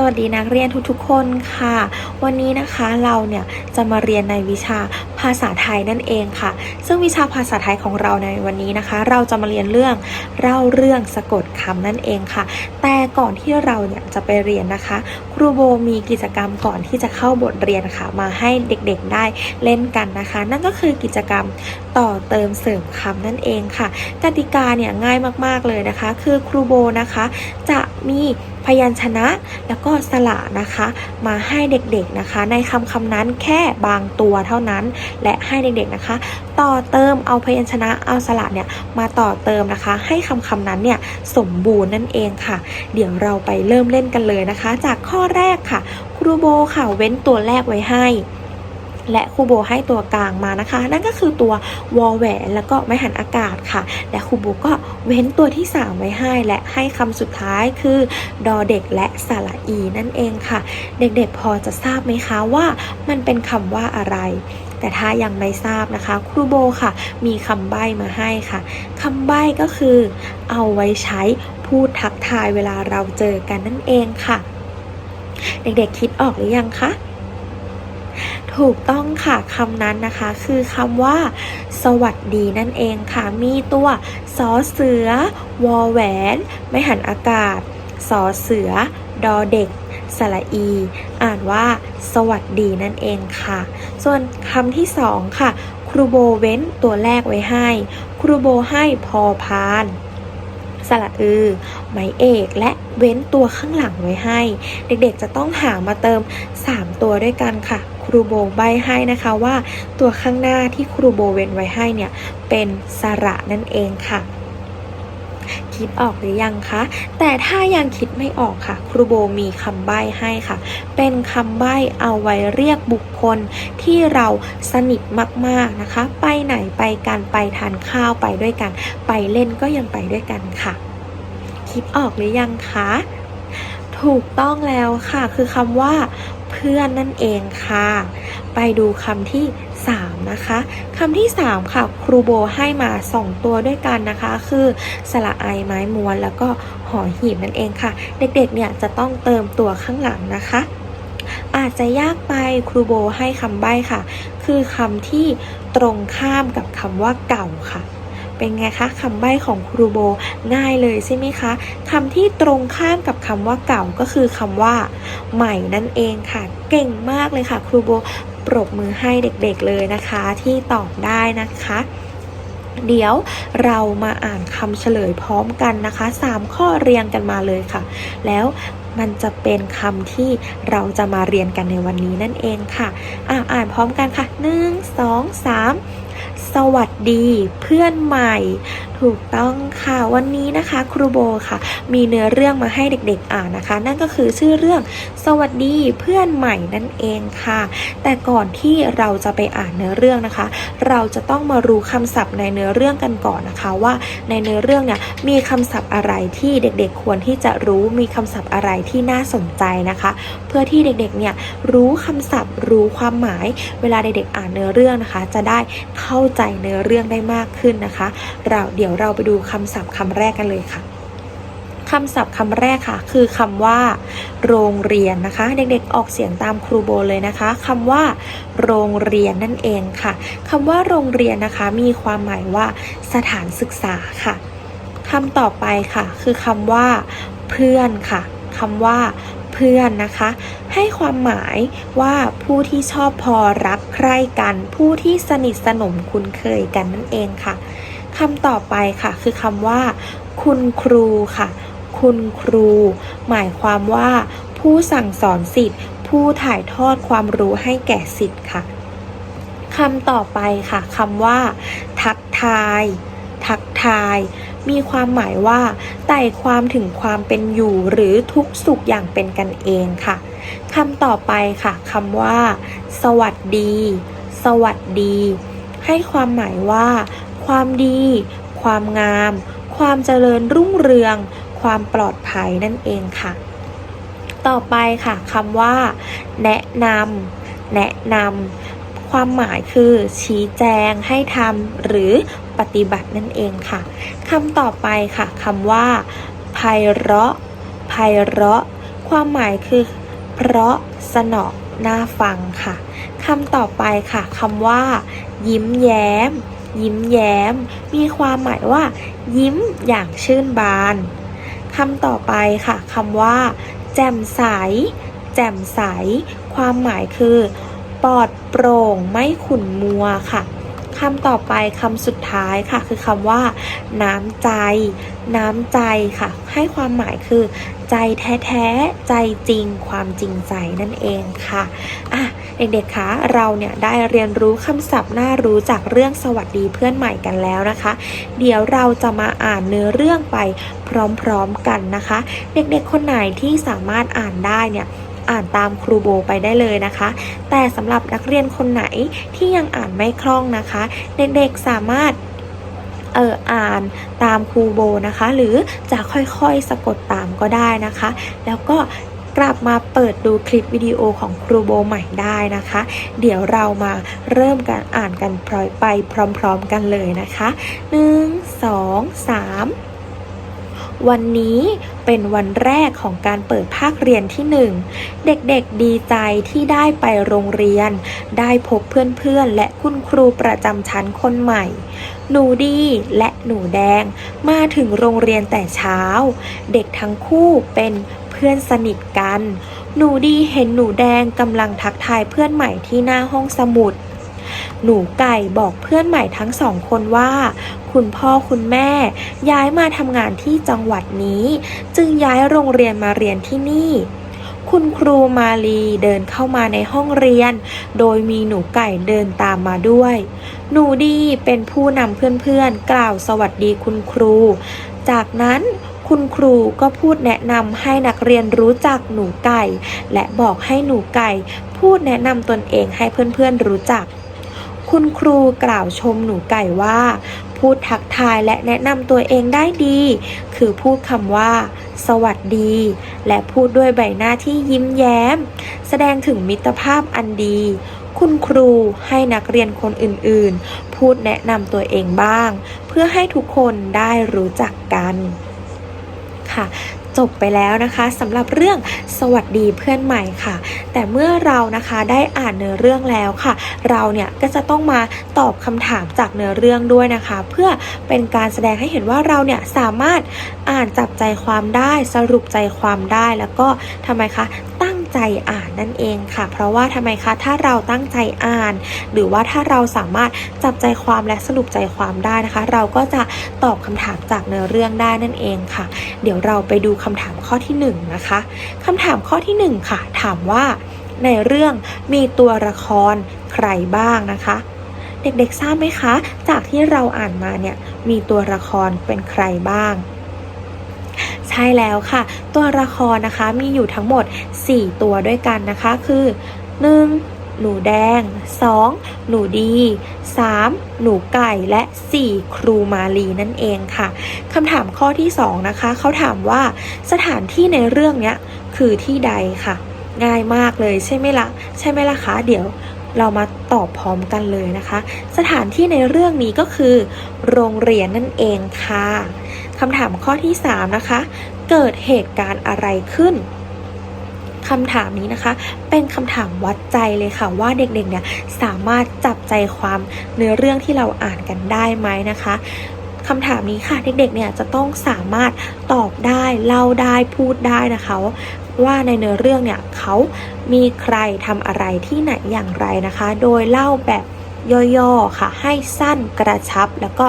สวัสดีนักเรียนทุกๆคนค่ะ วันนี้นะคะเราเนี่ยจะมาเรียนในวิชาภาษาไทยนั่นเองค่ะ ซึ่งวิชาภาษาไทยของเราในวันนี้นะคะ เราจะมาเรียนเรื่องเล่าเรื่องสะกดคำนั่นเองค่ะ แต่ก่อนที่เราเนี่ยจะไปเรียนนะคะ ครูโบมีกิจกรรมก่อนที่จะเข้าบทเรียนค่ะ มาให้เด็กๆได้เล่นกันนะคะ นั่นก็คือกิจกรรมต่อเติมเสริมคำนั่นเองค่ะกติกาเนี่ยง่ายมากๆเลยนะคะ คือครูโบนะคะ จะมี พยัญชนะ แล้วก็สระนะคะ มาให้เด็กๆนะคะ ในคำคำนั้นแค่บางตัวเท่านั้น และให้เด็กๆนะคะ ต่อเติมเอาพยัญชนะเอาสระเนี่ยมาต่อเติมนะคะ ให้คำคำนั้นเนี่ยสมบูรณ์นั่นเองค่ะ เดี๋ยวเราไปเริ่มเล่นกันเลยนะคะ จากข้อแรกค่ะ ครูโบค่ะเว้นตัวแรกไว้ให้ และครูโบให้ตัวกลางมานะคะ นั่นก็คือตัววอลแหวนแล้วก็ไม้หันอากาศค่ะ และครูโบก็เว้นตัวที่ 3 ไว้ให้ และให้คำสุดท้ายคือดอเด็กและสระอีนั่นเองค่ะ เด็กๆพอจะทราบไหมคะว่ามันเป็นคำว่าอะไรแต่ถ้ายังไม่ทราบนะคะ ครูโบค่ะ มีคำใบ้มาให้ค่ะคำใบ้ก็คือ เอาไว้ใช้พูดทักทายเวลาเราเจอกันนั่นเองค่ะ เด็กๆคิดออกหรือยังคะ ถูกต้องค่ะคำนั้นนะคะคือคำว่า สวัสดีนั่นเองค่ะ มีตัวสอเสือ วอแหวน ไม่หันอากาศสอเสือ ดอเด็กสระอี อ่านว่า สวัสดีนั่นเองค่ะ ส่วนคำที่สองค่ะ ครูโบเว้นตัวแรกไว้ให้ ครูโบให้พอพาน สระอือ ไม้เอก และเว้นตัวข้างหลังไว้ให้ เด็กๆจะต้องหามาเติม 3 ตัวด้วยกันค่ะ ครูโบใบให้นะคะว่า ตัวข้างหน้าที่ครูโบเว้นไว้ให้เนี่ยเป็นสระนั่นเองค่ะ คิดออกหรือยังคะ แต่ถ้ายังคิดไม่ออกค่ะ ครูโบมีคำใบ้ให้ค่ะ เป็นคำใบ้เอาไว้เรียกบุคคลที่เราสนิทมากๆนะคะ ไปไหนไปกันไปทานข้าวไปด้วยกัน ไปเล่นก็ยังไปด้วยกันค่ะ คิดออกหรือยังคะ ถูกต้องแล้วค่ะ คือคำว่าเพื่อนนั่นเองค่ะ ไปดูคำที่ 3 นะคะคำที่ 3 ค่ะ ครูโบให้มา 2 ตัวด้วยกันนะคะ คือสระไอไม้ม้วน แล้วก็หอหีบนั่นเองค่ะ เด็กๆเนี่ยจะต้องเติมตัวข้างหลังนะคะ อาจจะยากไปครูโบให้คำใบ้ค่ะ คือคำที่ตรงข้ามกับคำว่าเก่าค่ะเป็นไงคะคำใบ้ของครูโบง่ายเลยใช่ไหมคะคำที่ตรงข้ามกับคำว่าเก่าก็คือคำว่า ใหม่นั่นเองค่ะ เก่งมากเลยค่ะ ครูโบ ปรบมือให้เด็กๆเลยนะคะที่ตอบได้นะคะ เดี๋ยวเรามาอ่านคำเฉลยพร้อมกันนะคะ 3 ข้อเรียงกันมาเลยค่ะ แล้วมันจะเป็นคำที่เราจะมาเรียนกันในวันนี้นั่นเองค่ะอ่าอ่านพร้อมกันค่ะ 1 2 3 สวัสดีเพื่อนใหม่ถูกต้องค่ะวันนี้นะคะครูโบค่ะ มีเนื้อเรื่องมาให้เด็กๆอ่านนะคะ นั่นก็คือชื่อเรื่องสวัสดีเพื่อนใหม่นั่นเองค่ะ แต่ก่อนที่เราจะไปอ่านเนื้อเรื่องนะคะ เราจะต้องมารู้คำศัพท์ในเนื้อเรื่องกันก่อนนะคะว่าในเนื้อเรื่องเนี่ยมีคำศัพท์อะไรที่เด็กๆควรที่จะรู้มีคำศัพท์อะไรที่น่าสนใจนะคะ เพื่อที่เด็กๆเนี่ยรู้คำศัพท์รู้ความหมาย เวลาเด็กๆอ่านเนื้อเรื่องนะคะ จะได้เข้าใจเนื้อเรื่องได้มากขึ้นนะคะ เราเดี๋ยวเราไปดูคำศัพท์คำแรกกันเลยค่ะคำศัพท์คำแรกค่ะ คือคำว่า โรงเรียนนะคะ เด็กๆออกเสียงตามครูโบเลยนะคะคำว่า โรงเรียนนั่นเองค่ะคำว่าโรงเรียนนะคะ มีความหมายว่า สถานศึกษาค่ะคำต่อไปค่ะ คือคำว่า เพื่อนค่ะคำว่า เพื่อนนะคะ ให้ความหมายว่าผู้ที่ชอบพอรักใคร่กัน ผู้ที่สนิทสนมคุ้นเคยกันนั่นเองค่ะ คำต่อไปค่ะ คือคำว่า คุณครูค่ะ คุณครู หมายความว่า ผู้สั่งสอนสิทธิ์ ผู้ถ่ายทอดความรู้ให้แก่สิทธิ์ค่ะคำต่อไปค่ะคำว่า ทักทาย ทักทาย มีความหมายว่าไต่ความถึงความเป็นอยู่หรือทุกสุขอย่างเป็นกันเองค่ะคำต่อไปค่ะคำว่า สวัสดี สวัสดี ให้ความหมายว่า ความดี ความงาม ความเจริญรุ่งเรือง ความปลอดภัยนั่นเองค่ะ ต่อไปค่ะคำว่า แนะนำแนะนำความหมายคือ ชี้แจงให้ทำหรือปฏิบัตินั่นเองค่ะคำต่อไปค่ะคำว่าไพเราะไพเราะ ความหมายคือ เพราะสนอน่าฟังค่ะคำต่อไปค่ะคำว่า ยิ้มแย้ม ยิ้มแย้ม มีความหมายว่า ยิ้มอย่างชื่นบานคำต่อไปค่ะคำว่า แจ่มใส แจ่มใส ความหมายคือ ปลอดโปร่งไม่ขุ่นมัวค่ะ คำต่อไปคำสุดท้ายค่ะ คือคำว่า น้ำใจ น้ำใจค่ะ ให้ความหมายคือ ใจแท้ๆ ใจจริง ความจริงใจนั่นเองค่ะอะเด็กๆคะเราเนี่ยได้เรียนรู้คำศัพท์น่ารู้จากเรื่องสวัสดีเพื่อนใหม่กันแล้วนะคะ เดี๋ยวเราจะมาอ่านเนื้อเรื่องไปพร้อมๆกันนะคะ เด็กๆคนไหนที่สามารถอ่านได้เนี่ย อ่านตามครูโบไปได้เลยนะคะ แต่สำหรับนักเรียนคนไหนที่ยังอ่านไม่คล่องนะคะ เด็กๆสามารถเอออ่านตามครูโบนะคะ หรือจะค่อยๆสะกดตามก็ได้นะคะ แล้วก็กลับมาเปิดดูคลิปวิดีโอของครูโบใหม่ได้นะคะ เดี๋ยวเรามาเริ่มการอ่านกันพร้อยไปพร้อมๆกันเลยนะคะ 1 2 3 วันนี้เป็นวันแรกของการเปิดภาคเรียนที่หนึ่งเด็กๆดีใจที่ได้ไปโรงเรียน ได้พบเพื่อนๆ และคุณครูประจำชั้นคนใหม่ หนูดีและหนูแดง มาถึงโรงเรียนแต่เช้า เด็กทั้งคู่เป็นเพื่อนสนิทกัน หนูดีเห็นหนูแดงกำลังทักทายเพื่อนใหม่ที่หน้าห้องสมุด หนูไก่บอกเพื่อนใหม่ทั้งสองคนว่า คุณพ่อคุณแม่ย้ายมาทำงานที่จังหวัดนี้ จึงย้ายโรงเรียนมาเรียนที่นี่คุณครูมาลีเดินเข้ามาในห้องเรียน โดยมีหนูไก่เดินตามมาด้วย หนูดีเป็นผู้นำเพื่อนๆ กล่าวสวัสดีคุณครู จากนั้นคุณครูก็พูดแนะนำให้นักเรียนรู้จักหนูไก่ และบอกให้หนูไก่ พูดแนะนำตนเองให้เพื่อนๆรู้จัก คุณครูกล่าวชมหนูไก่ว่า พูดทักทายและแนะนำตัวเองได้ดี คือพูดคำว่า สวัสดี และพูดด้วยใบหน้าที่ยิ้มแย้ม แสดงถึงมิตรภาพอันดี คุณครูให้นักเรียนคนอื่นๆ พูดแนะนำตัวเองบ้าง เพื่อให้ทุกคนได้รู้จักกันค่ะ จบไปแล้วนะคะสำหรับเรื่องสวัสดีเพื่อนใหม่ค่ะ แต่เมื่อเรานะคะได้อ่านเนื้อเรื่องแล้วค่ะ เราเนี่ยก็จะต้องมาตอบคำถามจากเนื้อเรื่องด้วยนะคะ เพื่อเป็นการแสดงให้เห็นว่าเราเนี่ยสามารถอ่านจับใจความได้สรุปใจความได้แล้วก็ทำไมคะ ใจอ่านนั่นเองค่ะ เพราะว่าทำไมคะถ้าเราตั้งใจอ่าน หรือว่าถ้าเราสามารถจับใจความและสรุปใจความได้นะคะ เราก็จะตอบคำถามจากเนื้อเรื่องได้นั่นเองค่ะ เดี๋ยวเราไปดูคำถามข้อที่หนึ่งนะคะคำถามข้อที่หนึ่งค่ะ ถามว่าในเรื่องมีตัวละครใครบ้างนะคะ เด็กๆทราบไหมคะ จากที่เราอ่านมาเนี่ยมีตัวละครเป็นใครบ้าง ใช่แล้วค่ะ ตัวละครนะคะมีอยู่ทั้งหมด 4 ตัวด้วยกันนะคะ คือ 1. หนูแดง 2. หนูดี 3. หนูไก่และ 4. ครูมาลีนั่นเองค่ะคำถามข้อที่ 2 นะคะ เขาถามว่าสถานที่ในเรื่องเนี้ยคือที่ใดค่ะ ง่ายมากเลยใช่ไหมละ่ะ ใช่ไหมล่ะคะ เดี๋ยวเรามาตอบพร้อมกันเลยนะคะ สถานที่ในเรื่องนี้ก็คือ โรงเรียนนั่นเองค่ะ คำถามข้อที่ 3 นะคะ เกิดเหตุการณ์อะไรขึ้นคำถามนี้นะคะ เป็นคำถามวัดใจเลยค่ะว่าเด็กๆเนี่ยสามารถจับใจความเนื้อเรื่องที่เราอ่านกันได้ไหมนะคะคำถามนี้ค่ะเด็กๆเนี่ยจะต้องสามารถตอบได้เล่าได้พูดได้นะคะว่าในเนื้อเรื่องเนี่ยเขามีใครทำอะไรที่ไหนอย่างไรนะคะ โดยเล่าแบบ ย่อๆค่ะ ให้สั้นกระชับ แล้วก็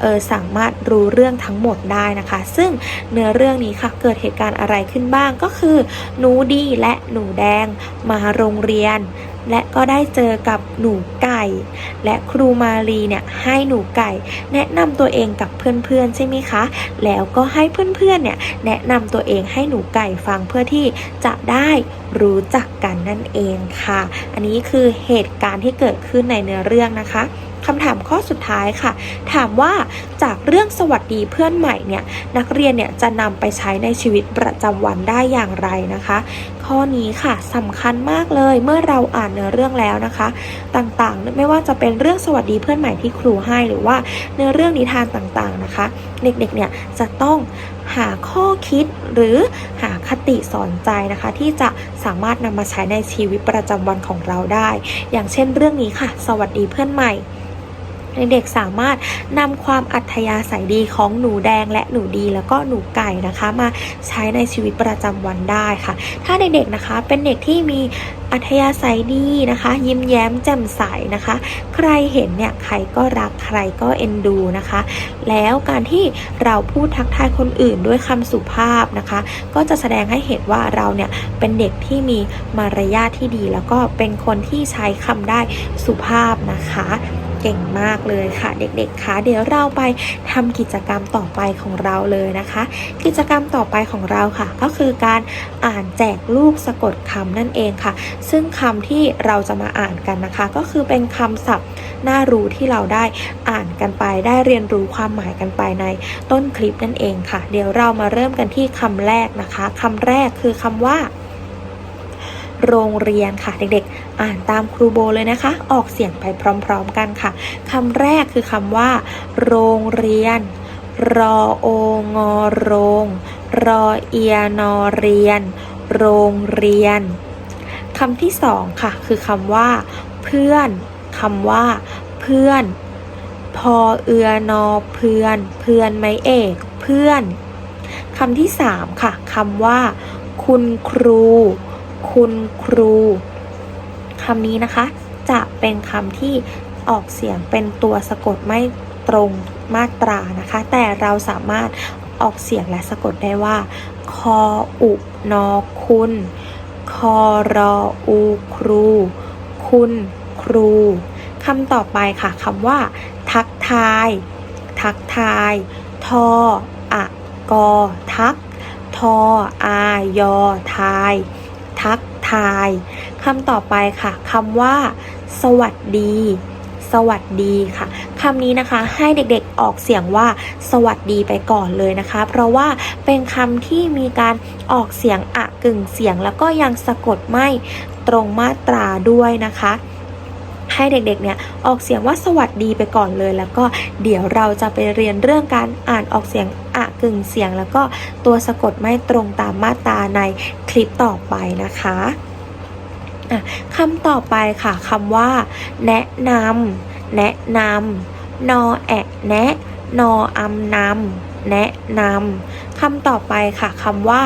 เออสามารถรู้เรื่องทั้งหมดได้นะคะ ซึ่งเนื้อเรื่องนี้ค่ะเกิดเหตุการณ์อะไรขึ้นบ้างก็คือ หนูดีและหนูแดงมาโรงเรียน ก็ได้เจอกับหนูไก่ และครูมารีเนี่ยให้หนูไก่ แนะนำตัวเองกับเพื่อนๆใช่ไหมคะ แล้วก็ให้เพื่อนๆเนี่ยแนะนำตัวเองให้หนูไก่ฟังเพื่อที่จะได้รู้จักกันนั่นเองค่ะ อันนี้คือเหตุการณ์ที่เกิดขึ้นในเนื้อเรื่องนะคะ คำถามข้อสุดท้ายค่ะ ถามว่าจากเรื่องสวัสดีเพื่อนใหม่เนี่ยนักเรียนเนี่ยจะนำไปใช้ในชีวิตประจำวันได้อย่างไรนะคะ ข้อนี้ค่ะสำคัญมากเลยเมื่อเราอ่านเนื้อเรื่องแล้วนะคะ ต่างๆ ไม่ว่าจะเป็นเรื่องสวัสดีเพื่อนใหม่ที่ครูให้หรือว่าเนื้อเรื่องนิทานต่างๆนะคะ เด็กๆเนี่ยจะต้องหาข้อคิดหรือหาคติสอนใจนะคะ ที่จะสามารถนำมาใช้ในชีวิตประจำวันของเราได้ อย่างเช่นเรื่องนี้ค่ะ สวัสดีเพื่อนใหม่ เด็กๆสามารถนำความอัธยาศัยดีของหนูแดงและหนูดีแล้วก็หนูไก่นะคะ มาใช้ในชีวิตประจำวันได้ค่ะ ถ้าเด็กๆนะคะเป็นเด็กที่มีอัธยาศัยดีนะคะ ยิ้มแย้มแจ่มใสนะคะ ใครเห็นเนี่ยใครก็รักใครก็เอ็นดูนะคะ แล้วการที่เราพูดทักทายคนอื่นด้วยคำสุภาพนะคะ ก็จะแสดงให้เห็นว่าเราเนี่ยเป็นเด็กที่มีมารยาทที่ดี แล้วก็เป็นคนที่ใช้คำได้สุภาพนะคะ เก่งมากเลยค่ะ เด็กๆคะเดี๋ยวเราไปทำกิจกรรมต่อไปของเราเลยนะคะ กิจกรรมต่อไปของเราค่ะ ก็คือการอ่านแจกลูกสะกดคำนั่นเองค่ะ ซึ่งคำที่เราจะมาอ่านกันนะคะ ก็คือเป็นคำศัพท์น่ารู้ที่เราได้อ่านกันไป ได้เรียนรู้ความหมายกันไปในต้นคลิปนั่นเองค่ะ เดี๋ยวเรามาเริ่มกันที่คำแรกนะคะคำแรกคือคำว่า โรงเรียนค่ะ เด็กๆ อ่านตามครูโบเลยนะคะ ออกเสียงไปพร้อมๆกันค่ะคำแรกคือคำว่า โรงเรียน รอโองอโรง รอเอียนอเรียน โรงเรียนคำที่สองค่ะ คือคำว่า เพื่อนคำว่า เพื่อน พอเอือนอเพื่อน เพื่อนไม่เอก เพื่อนคำที่สามค่ะคำว่า คุณครู คุณครูคำนี้นะคะ จะเป็นคำที่ออกเสียงเป็นตัวสะกดไม่ตรงมาตรานะคะ แต่เราสามารถออกเสียงและสะกดได้ว่า คออุนอคุณ คอรออูครู คุณครูคำต่อไปค่ะคำว่า ทักทาย ทักทาย ทออะกอทัก ทออายอทาย ทายคำต่อไปค่ะคำว่า สวัสดี สวัสดีค่ะคำนี้นะคะให้เด็กๆออกเสียงว่า สวัสดีไปก่อนเลยนะคะ เพราะว่าเป็นคำที่มีการออกเสียงอะกึ่งเสียง แล้วก็ยังสะกดไม่ตรงมาตราด้วยนะคะ ให้เด็กๆเนี่ยออกเสียงว่าสวัสดีไปก่อนเลย แล้วก็เดี๋ยวเราจะไปเรียนเรื่องการอ่านออกเสียงอะกึ่งเสียง แล้วก็ตัวสะกดไม่ตรงตามมาตราในคลิปต่อไปนะคะอะคำต่อไปค่ะคำว่า แนะนำแนะนำนอแอะแนะนออำนำแนะนำคำต่อไปค่ะคำว่า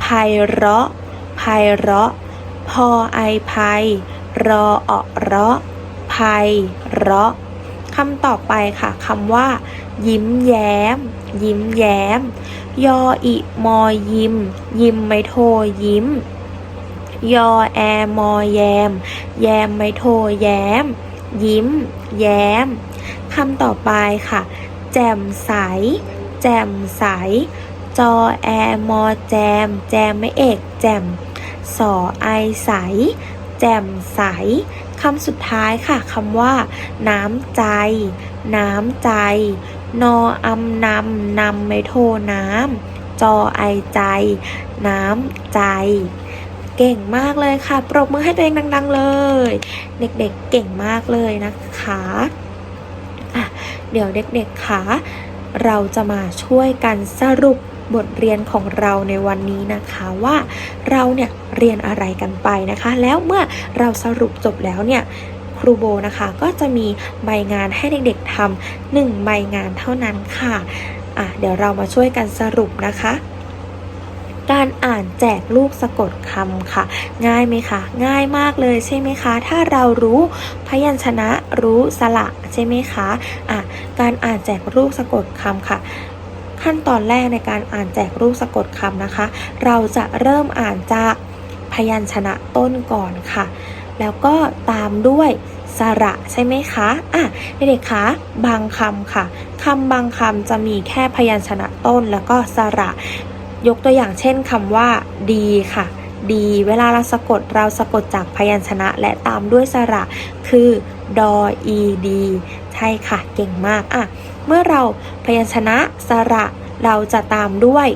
ไพเราะไพเราะพอไอภัยรอเอะเราะ ภัยเราะคำต่อไปค่ะคำว่า ยิ้มแย้ม ยิ้มแย้ม ยออิมอยิมยิ้มไม่โทยิ้ม ยอแอมอแยม แยมไม่โทแย้ม ยิ้ม แย้มคำต่อไปค่ะ แจ่มใส แจ่มใส จอแอมอแจม แจมไม่เอก แจ่มสอไอใส แจ่มใส คำสุดท้ายค่ะคำว่า น้ำใจ น้ำใจ นออำนำนำไม่โทน้ำ จอไอใจ น้ำใจ เก่งมากเลยค่ะ ปรบมือให้ตัวเองดัง ๆ เลย เด็กๆเก่งมากเลยนะคะอะเดี๋ยวเด็กๆคะเราจะมาช่วยกันสรุป บทเรียนของเราในวันนี้นะคะว่าเราเนี่ยเรียนอะไรกันไปนะคะ แล้วเมื่อเราสรุปจบแล้วเนี่ยครูโบนะคะก็จะมีใบงานให้เด็กๆทำหนึ่งใบงานเท่านั้นค่ะอะ เดี๋ยวเรามาช่วยกันสรุปนะคะการอ่านแจกลูกสะกดคำค่ะ ง่ายไหมคะ ง่ายมากเลยใช่ไหมคะ ถ้าเรารู้พยัญชนะรู้สระใช่ไหมคะอะการอ่านแจกลูกสะกดคำค่ะ ขั้นตอนแรกในการอ่านแจกรูปสะกดคำนะคะ เราจะเริ่มอ่านจากพยัญชนะต้นก่อนค่ะ แล้วก็ตามด้วยสระใช่ไหมคะอะเด็กๆคะบางคำค่ะคำบางคำจะมีแค่พยัญชนะต้นแล้วก็สระ ยกตัวอย่างเช่นคำว่า ดีค่ะ ดี เวลาเราสะกดเราสะกดจากพยัญชนะและตามด้วยสระ คือดออีดีใช่ค่ะ เก่งมากอะ เมื่อเราพยัญชนะสระเราจะตามด้วย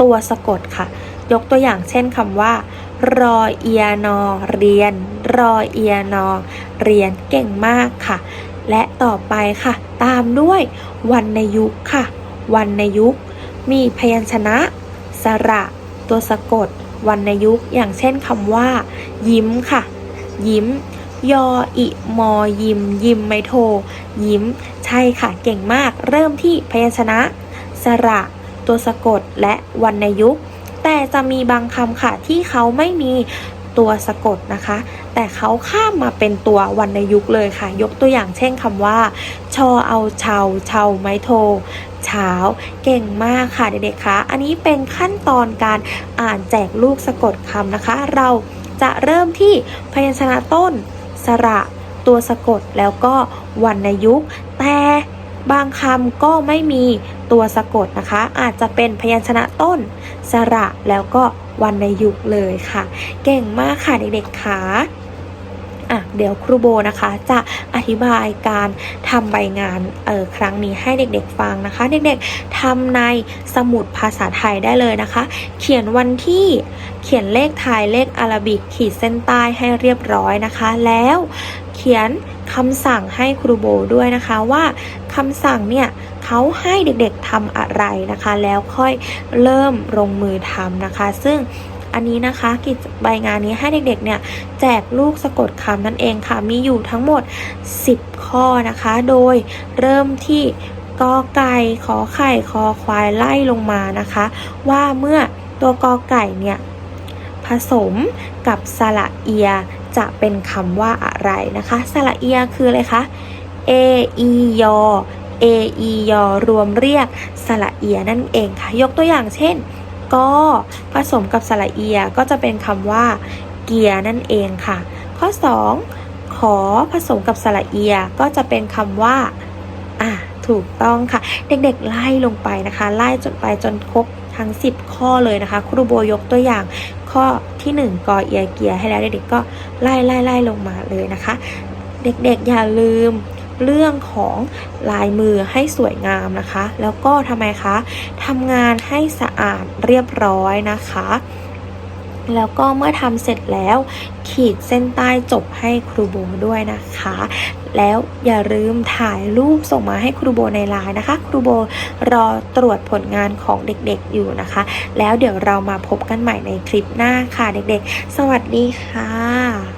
ตัวสะกดค่ะ ยกตัวอย่างเช่นคำว่า รอเอียนอ เรียน รอเอียนอ เรียนเก่งมากค่ะ และต่อไปค่ะ ตามด้วยวรรณยุกค่ะวรรณยุกมีพยัญชนะ สระ ตัวสะกดวรรณยุกอย่างเช่นคำว่า ยิ้มค่ะ ยิ้มยออิมอยิม ยิมไม่โท ยิ้ม ใช่ค่ะเก่งมากเริ่มที่พยัญชนะ สระ ตัวสะกดและวรรณยุกต์ แต่จะมีบางคำค่ะที่เขาไม่มีตัวสะกดนะคะ แต่เขาข้ามมาเป็นตัววรรณยุกต์เลยค่ะ ยกตัวอย่างเช่นคำว่า ชอเอาเชาเชาไม้โทเช้าเก่งมากค่ะเด็กๆคะอันนี้เป็นขั้นตอนการอ่านแจกลูกสะกดคำนะคะ เราจะเริ่มที่พยัญชนะต้น สระ ตัวสะกดแล้วก็วรรณยุกต์ แต่บางคำก็ไม่มีตัวสะกดนะคะ อาจจะเป็นพยัญชนะต้น สระแล้วก็วรรณยุกเลยค่ะ เก่งมากค่ะเด็กๆค่ะอะเดี๋ยวครูโบนะคะจะอธิบายการทำใบงานเออครั้งนี้ให้เด็กๆฟังนะคะ เด็กๆทำในสมุดภาษาไทยได้เลยนะคะ เขียนวันที่เขียนเลขไทยเลขอารบิกขีดเส้นใต้ให้เรียบร้อยนะคะ แล้วเขียน คำสั่งให้ครูโบด้วยนะคะว่าคำสั่งเนี่ยเขาให้เด็กๆทำอะไรนะคะ แล้วค่อยเริ่มลงมือทำนะคะ ซึ่งอันนี้นะคะกิจใบงานนี้ให้เด็กๆเนี่ยแจกลูกสะกดคำนั่นเองค่ะมีอยู่ทั้งหมด 10 ข้อนะคะ โดยเริ่มที่กอไก่ขอไข่คอควายไล่ลงมานะคะ ว่าเมื่อตัวกอไก่เนี่ย ผสมกับสระเอีย จะเป็นคำว่าอะไรนะคะ สระเอียคืออะไรคะ a e ยอ a e ยอรวมเรียกสระเอียนั่นเองค่ะ ยกตัวอย่างเช่นกอผสมกับสระเอียก็จะเป็นคำว่า เกียร์นั่นเองค่ะ ข้อ 2 ขอผสมกับสระเอียก็จะเป็นคำว่าอะถูกต้องค่ะ เด็กๆไล่ลงไปนะคะ ไล่จนไปจนครบทั้ง 10 ข้อเลยนะคะ ครูโบยกตัวอย่าง ข้อที่ 1 กอเอียเกียให้แล้วเด็กๆก็ไล่ไล่ไล่ลงมาเลยนะคะ เด็กๆอย่าลืมเรื่องของลายมือให้สวยงามนะคะ แล้วก็ทำไมคะทำงานให้สะอาดเรียบร้อยนะคะ แล้วก็เมื่อทำเสร็จแล้ว ขีดเส้นใต้จบให้ครูโบด้วยนะคะ แล้วอย่าลืมถ่ายรูปส่งมาให้ครูโบในไลน์นะคะ ครูโบรอตรวจผลงานของเด็กๆอยู่นะคะ แล้วเดี๋ยวเรามาพบกันใหม่ในคลิปหน้าค่ะเด็กๆ สวัสดีค่ะ